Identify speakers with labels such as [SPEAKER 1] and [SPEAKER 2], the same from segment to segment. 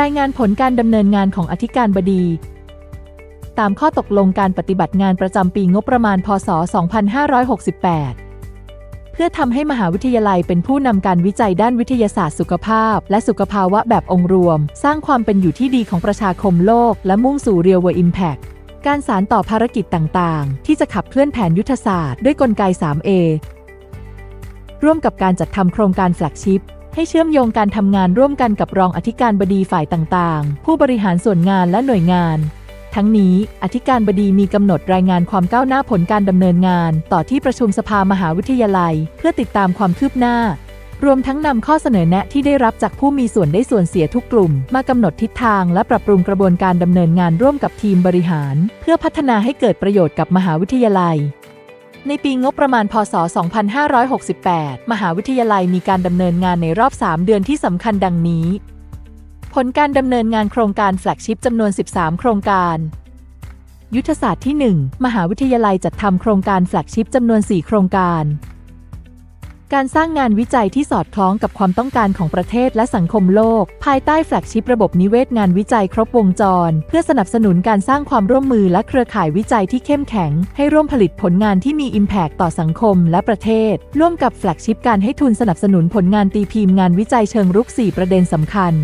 [SPEAKER 1] รายงานผลการดำเนินงานของอธิการบดี ตามข้อตกลงการปฏิบัติงานประจำปีงบประมาณ พศ 2568 เพื่อทำให้มหาวิทยาลัยเป็นผู้นำการวิจัยด้านวิทยาศาสตร์สุขภาพ และสุขภาวะแบบองค์รวม สร้างความเป็นอยู่ที่ดีของประชาคมโลก และมุ่งสู่ Real World Impact การสารต่อภารกิจต่างๆ ที่จะขับเคลื่อนแผนยุทธศาสตร์ด้วยกลไก 3A ร่วมกับการจัดทำโครงการแฟลกชิพ ให้เชื่อมโยงการทำงานร่วมกันกับรองอธิการบดีฝ่ายต่างๆ ผู้บริหารส่วนงานและหน่วยงาน ทั้งนี้อธิการบดีมีกำหนดรายงานความก้าวหน้าผลการดำเนินงาน ต่อที่ประชุมสภามหาวิทยาลัย เพื่อติดตามความคืบหน้า รวมทั้งนำข้อเสนอแนะที่ได้รับจากผู้มีส่วนได้ส่วนเสียทุกกลุ่ม มากำหนดทิศทางและปรับปรุงกระบวนการดำเนินงานร่วมกับทีมบริหาร เพื่อพัฒนาให้เกิดประโยชน์กับมหาวิทยาลัย ในปีงบประมาณพศ 2568 มหาวิทยาลัยมีการดำเนินงานในรอบ 3 เดือนที่สำคัญดังนี้ ผลการดำเนินงานโครงการแฟลกชิพจำนวน 13 โครงการ ยุทธศาสตร์ที่ 1 มหาวิทยาลัยจัดทำโครงการแฟลกชิพจำนวน 4 โครงการ การสร้างงานวิจัยที่สอดคล้องกับความต้องการของประเทศและสังคมโลก ภายใต้แฟลกชิประบบนิเวศงานวิจัยครบวงจร เพื่อสนับสนุนการสร้างความร่วมมือและเครือข่ายวิจัยที่เข้มแข็ง ให้ร่วมผลิตผลงานที่มี Impact ต่อสังคมและประเทศ ร่วมกับแฟลกชิพการให้ทุนสนับสนุนผลงานตีพิมพ์งานวิจัยเชิงรุก 4 ประเด็นสำคัญ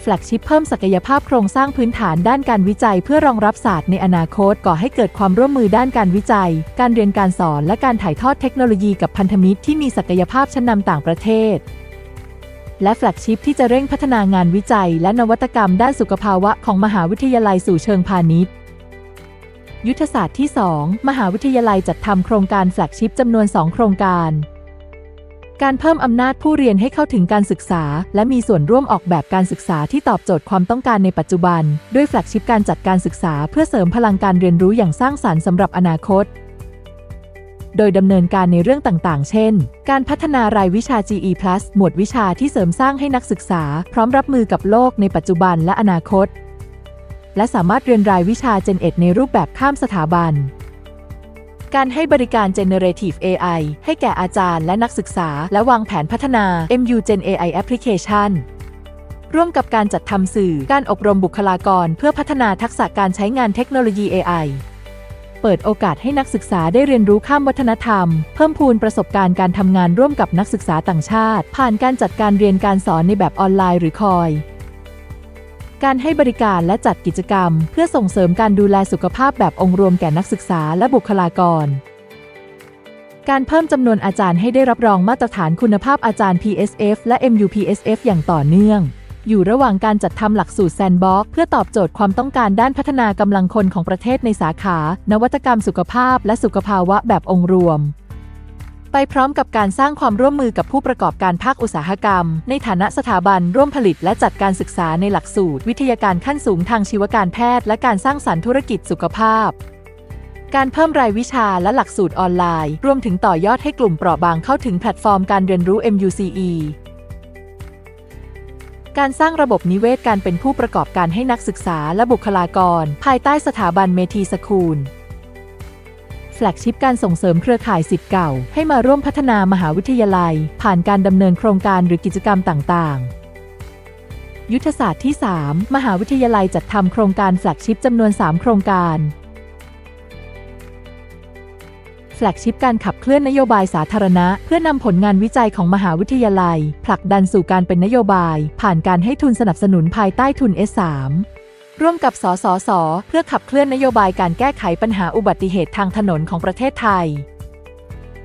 [SPEAKER 1] แฟลกชิพเพิ่มศักยภาพโครงสร้างพื้นฐานด้านการวิจัย เพื่อรองรับศาสตร์ในอนาคตก่อให้เกิดความร่วมมือด้านการวิจัย การเรียนการสอนและการถ่ายทอดเทคโนโลยีกับพันธมิตรที่มีศักยภาพชั้นนำต่างประเทศ และแฟลกชิพที่จะเร่งพัฒนางานวิจัย และนวัตกรรมด้านสุขภาวะของมหาวิทยาลัยสู่เชิงพาณิชย์ยุทธศาสตร์ที่ 2 มหาวิทยาลัยจัดทำโครงการแฟลกชิพจำนวน 2 โครงการ การเพิ่มอำนาจผู้เรียนให้เข้าถึงการศึกษา และมีส่วนร่วมออกแบบการศึกษาที่ตอบโจทย์ความต้องการในปัจจุบัน ด้วยแฟลกชิพการจัดการศึกษา เพื่อเสริมพลังการเรียนรู้อย่างสร้างสรรค์สำหรับอนาคต โดยดำเนินการในเรื่องต่างๆ เช่น การพัฒนารายวิชา GE+ หมวดวิชาที่เสริมสร้างให้นักศึกษา พร้อมรับมือกับโลกในปัจจุบันและอนาคต และสามารถเรียนรายวิชา Gen Ed ในรูปแบบข้ามสถาบัน การให้บริการ Generative AI ให้แก่อาจารย์และนักศึกษา และวางแผนพัฒนา MU Gen AI Application ร่วมกับการจัดทำสื่อการอบรมบุคลากร เพื่อพัฒนาทักษะการใช้งานเทคโนโลยี AI เปิดโอกาสให้นักศึกษาได้เรียนรู้ข้ามวัฒนธรรม เพิ่มพูนประสบการณ์การทำงานร่วมกับนักศึกษาต่างชาติ ผ่านการจัดการเรียนการสอนในแบบออนไลน์หรือคอย การให้บริการและจัดกิจกรรม เพื่อส่งเสริมการดูแลสุขภาพแบบองค์รวมแก่นักศึกษาและบุคลากร การเพิ่มจำนวนอาจารย์ให้ได้รับรองมาตรฐานคุณภาพอาจารย์ PSF และ MUPSF อย่างต่อเนื่อง อยู่ระหว่างการจัดทำหลักสูตรแซนบ็อกเพื่อตอบโจทย์ความต้องการด้านพัฒนากำลังคนของประเทศในสาขา นวัตกรรมสุขภาพ และสุขภาวะแบบองค์รวม ไปพร้อมกับการสร้างความร่วมมือกับผู้ประกอบการภาคอุตสาหกรรม ในฐานะสถาบันร่วมผลิตและจัดการศึกษาในหลักสูตร วิทยาการขั้นสูงทางชีวการแพทย์ และการสร้างสรรค์ธุรกิจสุขภาพ การเพิ่มรายวิชาและหลักสูตรออนไลน์ รวมถึงต่อยอดให้กลุ่มเปราะบางเข้าถึงแพลตฟอร์มการเรียนรู้ MUCE การสร้างระบบนิเวศการเป็นผู้ประกอบการให้นักศึกษาและบุคลากร ภายใต้สถาบันเมทีสคูล ฟลกชิพการส่งเสริมเครือข่ายสิทธิ์เก่า ให้มาร่วมพัฒนามหาวิทยาลัย ผ่านการดำเนินโครงการหรือกิจกรรมต่างๆยุทธศาสตร์ที่ 3 มหาวิทยาลัยจัดทำโครงการแฟลกชิพจำนวน 3 โครงการแฟลกชิพการขับเคลื่อนนโยบายสาธารณะ เพื่อนำผลงานวิจัยของมหาวิทยาลัย ผลักดันสู่การเป็นนโยบาย ผ่านการให้ทุนสนับสนุนภายใต้ทุน S3 ร่วมกับสสส เพื่อขับเคลื่อนนโยบายการแก้ไขปัญหาอุบัติเหตุทางถนนของประเทศไทย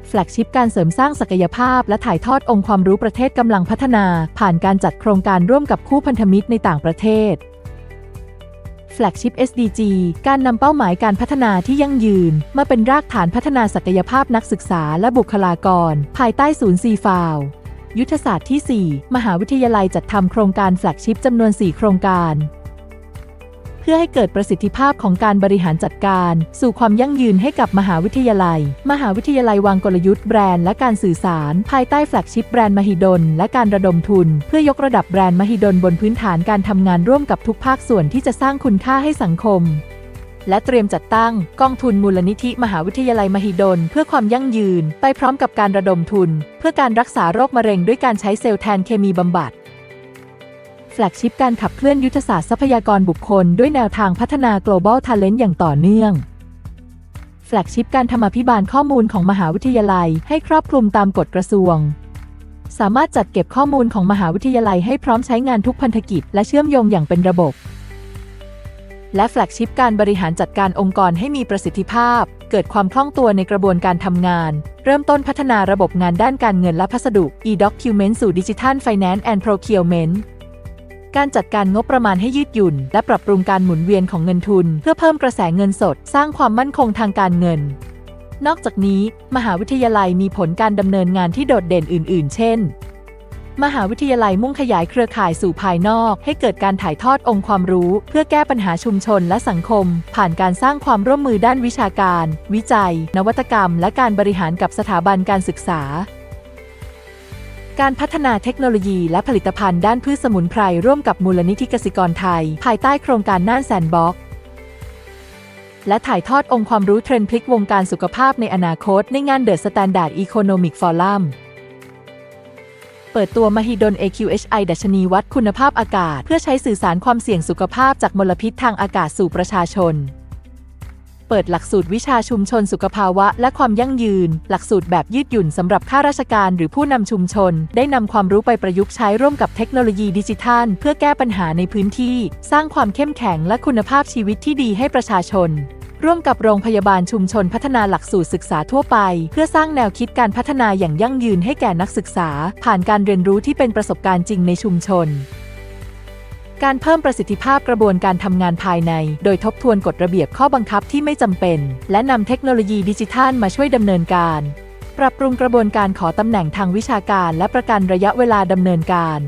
[SPEAKER 1] แฟลกชิพการเสริมสร้างศักยภาพและถ่ายทอดองค์ความรู้ประเทศกำลังพัฒนา ผ่านการจัดโครงการร่วมกับคู่พันธมิตรในต่างประเทศแฟลกชิพ SDG การนำเป้าหมายการพัฒนาที่ยั่งยืน มาเป็นรากฐานพัฒนาศักยภาพนักศึกษาและบุคลากร ภายใต้ศูนย์ซีฟาวยุทธศาสตร์ที่ 4 มหาวิทยาลัยจัดทำโครงการแฟลกชิพจำนวน 4 โครงการ พื่อให้เกิดประสิทธิภาพของการบริหารจัดการ สู่ความยั่งยืนให้กับมหาวิทยาลัย มหาวิทยาลัยวางกลยุทธ์แบรนด์และการสื่อสาร ภายใต้แฟลกชิพแบรนด์มหิดล และการระดมทุน เพื่อยกระดับแบรนด์มหิดลบนพื้นฐานการทำงานร่วมกับทุกภาคส่วนที่จะสร้างคุณค่าให้สังคมและเตรียมจัดตั้งกองทุนมูลนิธิมหาวิทยาลัยมหิดล เพื่อความยั่งยืน ไปพร้อมกับการระดมทุน เพื่อการรักษาโรคมะเร็งด้วยการใช้เซลล์แทนเคมีบำบัด แฟลกชิพการขับเคลื่อนยุทธศาสตร์ทรัพยากรบุคคล ด้วยแนวทางพัฒนา global talent อย่างต่อเนื่อง แฟลกชิพการทำอภิบาลข้อมูลของมหาวิทยาลัยให้ครอบคลุมตามกฎกระทรวง สามารถจัดเก็บข้อมูลของมหาวิทยาลัยให้พร้อมใช้งานทุกพันธกิจ และเชื่อมโยงอย่างเป็นระบบ และแฟลกชิพการบริหารจัดการองค์กรให้มีประสิทธิภาพ เกิดความคล่องตัวในกระบวนการทำงาน เริ่มต้นพัฒนาระบบงานด้านการเงินและพัสดุ e-document สู่ Digital Finance and Procurement การจัดการงบประมาณให้ยืดหยุ่น และปรับปรุงการหมุนเวียนของเงินทุน เพื่อเพิ่มกระแสเงินสด สร้างความมั่นคงทางการเงิน นอกจากนี้ มหาวิทยาลัยมีผลการดำเนินงานที่โดดเด่นอื่น ๆ เช่น มหาวิทยาลัยมุ่งขยายเครือข่ายสู่ภายนอก ให้เกิดการถ่ายทอดองค์ความรู้ เพื่อแก้ปัญหาชุมชนและสังคม ผ่านการสร้างความร่วมมือด้านวิชาการ วิจัย นวัตกรรม และการบริหารกับสถาบันการศึกษา การพัฒนาเทคโนโลยีและผลิตภัณฑ์ด้านพืชสมุนไพรร่วมกับมูลนิธิกสิกรไทย ภายใต้โครงการน่านแซนบ็อกและถ่ายทอดองค์ความรู้เทรนด์พลิกวงการสุขภาพในอนาคตในงาน The Standard Economic Forum เปิดตัวมหิดล AQHI ดัชนีวัดคุณภาพอากาศ เพื่อใช้สื่อสารความเสี่ยงสุขภาพจากมลพิษทางอากาศสู่ประชาชน เปิดหลักสูตรวิชาชุมชนสุขภาวะ และความยั่งยืน หลักสูตรแบบยืดหยุ่นสำหรับข้าราชการหรือผู้นำชุมชน ได้นำความรู้ไปประยุกต์ใช้ร่วมกับเทคโนโลยีดิจิทัล เพื่อแก้ปัญหาในพื้นที่ สร้างความเข้มแข็งและคุณภาพชีวิตที่ดีให้ประชาชน ร่วมกับโรงพยาบาลชุมชนพัฒนาหลักสูตรศึกษาทั่วไป เพื่อสร้างแนวคิดการพัฒนาอย่างยั่งยืนให้แก่นักศึกษา ผ่านการเรียนรู้ที่เป็นประสบการณ์จริงในชุมชน การเพิ่มประสิทธิภาพกระบวนการทำงานภายใน โดยทบทวนกฎระเบียบข้อบังคับที่ไม่จำเป็น และนำเทคโนโลยีดิจิทัลมาช่วยดำเนินการ ปรับปรุงกระบวนการขอตำแหน่งทางวิชาการ และประกันระยะเวลาดำเนินการ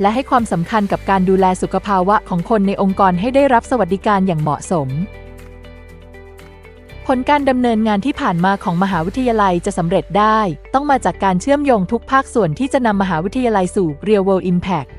[SPEAKER 1] และให้ความสำคัญกับการดูแลสุขภาวะของคนในองค์กรให้ได้รับสวัสดิการอย่างเหมาะสม ผลการดำเนินงานที่ผ่านมาของมหาวิทยาลัยจะสำเร็จได้ ต้องมาจากการเชื่อมโยงทุกภาคส่วนที่จะนำมหาวิทยาลัยสู่ Real World Impact